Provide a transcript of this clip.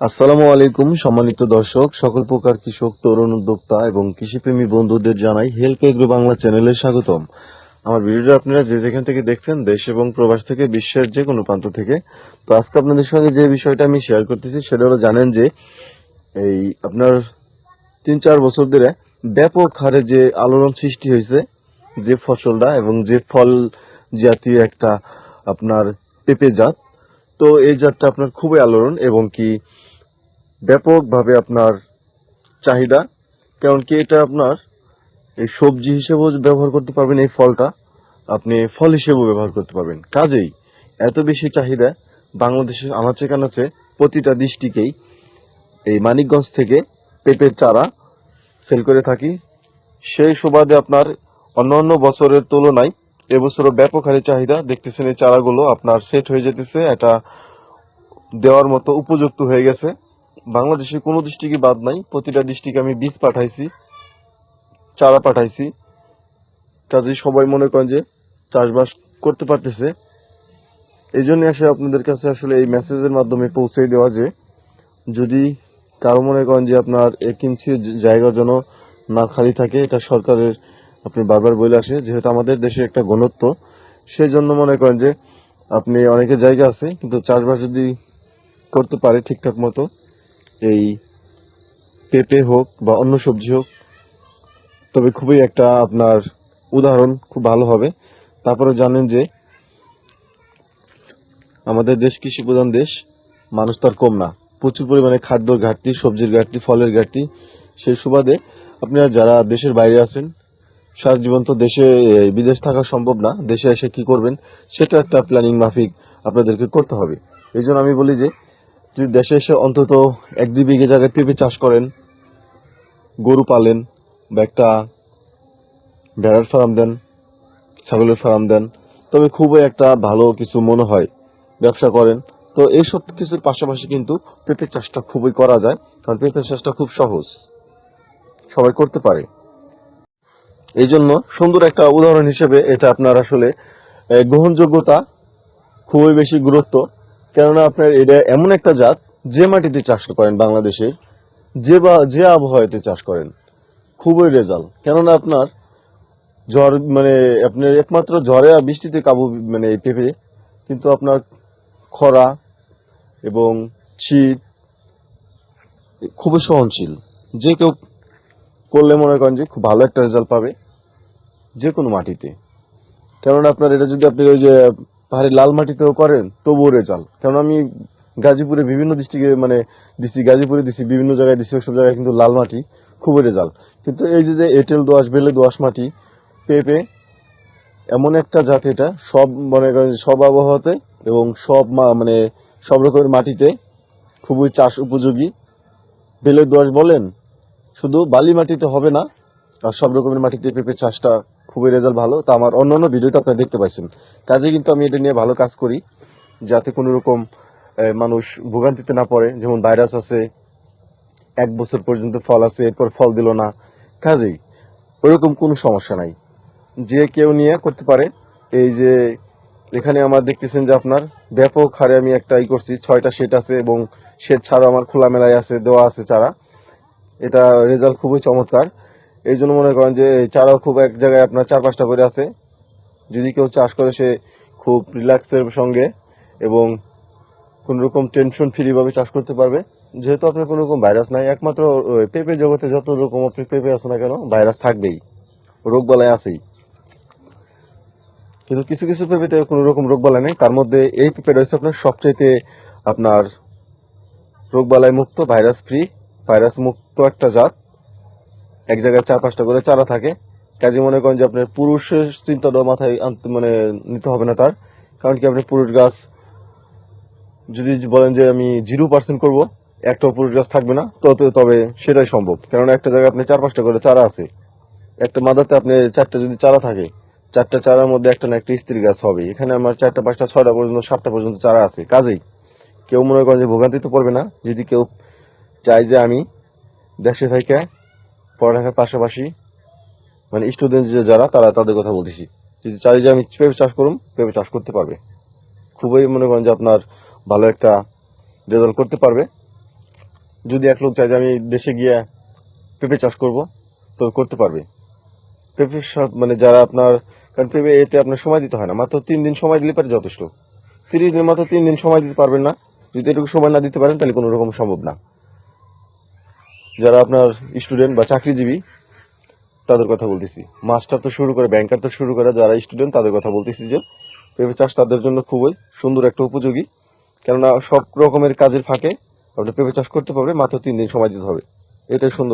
আসসালামু আলাইকুম, সম্মানিত দর্শক, সকল প্রকার কৃষক, তরুণ উদ্যোক্তা এবং কৃষিপ্রেমী বন্ধুদের জানাই হেল্প এগ্রো বাংলা চ্যানেলে স্বাগতম। আমার ভিডিওটা আপনারা যে যেখান থেকে দেখছেন, দেশ এবং প্রবাস থেকে, বিশ্বের যে কোনো প্রান্ত থেকে, তো আজকে আপনাদের সঙ্গে যে বিষয়টা আমি শেয়ার করতেছি, সেটা হলো জানেন যে, এই আপনার তিন চার বছর ধরে ব্যাপক হারে যে আলোড়ন সৃষ্টি হয়েছে, যে ফসলটা এবং যে ফল জাতীয় একটা আপনার পেঁপে জাত তো এই জাতটা আপনার খুবই আলোড়ন এবং কি ব্যাপকভাবে আপনার চাহিদা, কারণ কি এটা আপনার এই সবজি হিসেবেও ব্যবহার করতে পারবেন, এই ফলটা আপনি ফল হিসেবেও ব্যবহার করতে পারবেন। কাজেই এত বেশি চাহিদা বাংলাদেশের আনাচে কানাচে প্রতিটা দৃষ্টিকেই এই মানিকগঞ্জ থেকে পেঁপের চারা সেল করে থাকি। সেই সুবাদে আপনার অন্যান্য বছরের তুলনায় এবছরও ব্যাপক হারে চাহিদা। দেখতেছেন এই চারাগুলো আপনার সেট হয়ে যেতেছে, এটা দেওয়ার মতো উপযুক্ত হয়ে গেছে। বাংলাদেশের কোনো ডিস্ট্রিক্টই বাদ নাই, প্রতিটা ডিস্ট্রিক্টে আমি বীজ পাঠাইছি, চারা পাঠাইছি। কাজেই সবাই মনে করেন যে চাষবাস করতে পারতেছে। এই জন্য এসে আপনাদের কাছে আসলে এই মেসেজের মাধ্যমে পৌঁছে দেওয়া যে, যদি কারও মনে করেন যে আপনার এক ইঞ্চি জায়গা যেন না খালি থাকে, এটা সরকারের আপনি বারবার বলে আসে, যেহেতু আমাদের দেশে একটা ঘনত্ব সেই জন্য মনে করেন যে আপনি অনেকে জায়গা আছে, কিন্তু চাষবাস যদি করতে পারে ঠিকঠাক মতো, এই পেঁপে হোক বা অন্য সবজি হোক, তবে খুবই একটা আপনার উদাহরণ, খুব ভালো হবে। তারপরে জানেন যে আমাদের দেশ কৃষি প্রধান দেশ, মানুষ তো আর কম না। প্রচুর পরিমাণে খাদ্যর ঘাটতি, সবজির ঘাটতি, ফলের ঘাটতি, সেই সুবাদে আপনারা যারা দেশের বাইরে আছেন সারা জীবন তো দেশে বিদেশ থাকা সম্ভব না। দেশে এসে কি করবেন, সেটা একটা প্ল্যানিং মাফিক আপনাদেরকে করতে হবে। এই জন্য আমি বলি যে, যদি দেশে এসে অন্তত এক দুই বিঘে জায়গায় পেঁপে চাষ করেন, গরু পালেন বা একটা ভেড়ার ফার্ম দেন, ছাগলের ফার্ম দেন, তবে খুবই একটা ভালো কিছু মনে হয়, ব্যবসা করেন। তো এই সব কিছুর পাশাপাশি কিন্তু পেঁপে চাষটা খুবই করা যায়, কারণ পেঁপে চাষটা খুব সহজ। সবাই করতে পারে। এই জন্য সুন্দর একটা উদাহরণ হিসেবে এটা আপনার আসলে গ্রহণযোগ্যতা খুবই বেশি গুরুত্ব। কেননা আপনার এটা এমন একটা জাত, যে মাটিতে চাষ করেন বাংলাদেশের, যে বা, যে আবহাওয়াতে চাষ করেন, খুবই রেজাল্ট কেননা আপনার ঝড় মানে আপনার একমাত্র ঝড়ে আর বৃষ্টিতে কাবু মানে পেঁপে, কিন্তু আপনার খরা এবং শীত খুবই সহনশীল। যে কেউ করলে মনে করেন যে খুব ভালো একটা রেজাল্ট পাবে যে কোনো মাটিতে। কেননা আপনার এটা যদি আপনি ওই যে পাহাড়ি লাল মাটিতেও করেন, তবুও রেজাল্ট কারণ আমি গাজীপুরে বিভিন্ন ডিস্ট্রিক্টে মানে দিছি, গাজীপুরে দিছি, বিভিন্ন জায়গায় দিছি, ওইসব জায়গায় কিন্তু লাল মাটি খুবই রেজাল্ট কিন্তু এই যে যে এঁটেল দোয়াশ বেলে দোয়াশ মাটি পেঁপে এমন একটা জাত এটা, সব মনে করেন সব আবহাওয়াতে এবং সব মানে সব রকমের মাটিতে খুবই চাষ উপযোগী। বেলে দোয়াশ বলেন শুধু বালি মাটিতে হবে না, আর সব রকমের মাটিতে পেঁপে চাষটা খুবই রেজাল্ট ভালো। তা আমার অন্য অন্য ভিডিওতে আপনারা দেখতে পাচ্ছেন কাজে কিন্তু আমি এটা নিয়ে ভালো কাজ করি, যাতে কোনো রকম মানুষ ভোগান্তিতে না পড়ে। যেমন ভাইরাস আছে, এক বছর পর্যন্ত ফল আছে, এরপর ফল দিল না। কাজেই ওরকম কোনো সমস্যা নাই। যে কেউ নিয়ে করতে পারে, এই যে এখানে আমার দেখতেছেন যে আপনার ব্যাপক হারে আমি একটা ই করছি, ছয়টা সেট আছে এবং সেট ছাড়াও আমার খোলা মেলায় আছে, দেওয়া আছে চারা। এটা রেজাল্ট খুবই চমৎকার। এই জন্য মনে করেন যে চারাও খুব এক জায়গায় আপনার চার পাঁচটা করে আছে। যদি কেউ চাষ করে, সে খুব রিল্যাক্সের সঙ্গে এবং কোন রকম টেনশন ফ্রিভাবে চাষ করতে পারবে। যেহেতু আপনার কোনো রকম ভাইরাস নাই, একমাত্র পেঁপে জগতে যত রকম আপনি পেঁপে আছে না কেন ভাইরাস থাকবেই। রোগ বালাই আছেই। কিন্তু কিছু কিছু পেঁপেতে কোনো রকম রোগ বালাই নেই। তার মধ্যে এই পেঁপে রয়েছে আপনার সবচাইতে আপনার রোগ বালাই মুক্ত ভাইরাস ফ্রি ভাইরাস মুক্ত। একটা জাত। এক জায়গায় চার, পাঁচটা করে চারা থাকে। কাজে মনে করেন যে আপনার পুরুষের চিন্তাটাও মাথায় আনতে মানে নিতে হবে না তার। কারণ কি আপনি পুরুষ গাছ, যদি বলেন যে আমি জিরো পার্সেন্ট করব একটা পুরুষ গাছ থাকবে না তত তবে সেটাই সম্ভব। কারণ একটা জায়গায় আপনি চার, পাঁচটা করে চারা আছে। একটা মাদাতে আপনি চারটা যদি চারা থাকে, চারটা চারার মধ্যে একটা না একটা স্ত্রী গাছ হবে। এখানে আমার চারটা, পাঁচটা, ছয়টা পর্যন্ত, সাতটা পর্যন্ত চারা আছে। কাজেই কেউ মনে করেন যে ভোগান্তিতে পড়বে না। যদি কেউ চায় যে আমি দেশে থেকে পড়ালেখার পাশাপাশি মানে স্টুডেন্ট যে যারা, তারা তাদের কথা বলতেছি। যদি চাই যে আমি পেঁপে চাষ করুম পেঁপে চাষ করতে পারবে। খুবই মনে করেন যে আপনার ভালো একটা রেজাল্ট করতে পারবে। যদি এক লোক চায় যে আমি দেশে গিয়ে পেঁপে চাষ করব, তো করতে পারবে। পেঁপে মানে যারা আপনার, কারণ পেঁপে এতে আপনার সময় দিতে হয় না। মাত্র তিন দিন সময় দিলে পারে যথেষ্ট। তিরিশ দিন মাত্র তিন দিন সময় দিতে পারবেন না। যদি এটুকু সময় না দিতে পারেন, তাহলে কোনো রকম সম্ভব না। যারা আপনার স্টুডেন্ট বা চাকরিজীবী, তাদের কথা বলতেছি। মাস্টার তো শুরু করে ব্যাংকার তো শুরু করে, যারা স্টুডেন্ট তাদের কথা বলতেছি যে, পেঁপে চাষ তাদের জন্য খুবই সুন্দর একটা উপযোগী। কেননা সব রকমের কাজের ফাঁকে আপনি পেঁপে চাষ করতে পারবে মাত্র তিন দিন সময় দিতে হবে। এটাই সুন্দর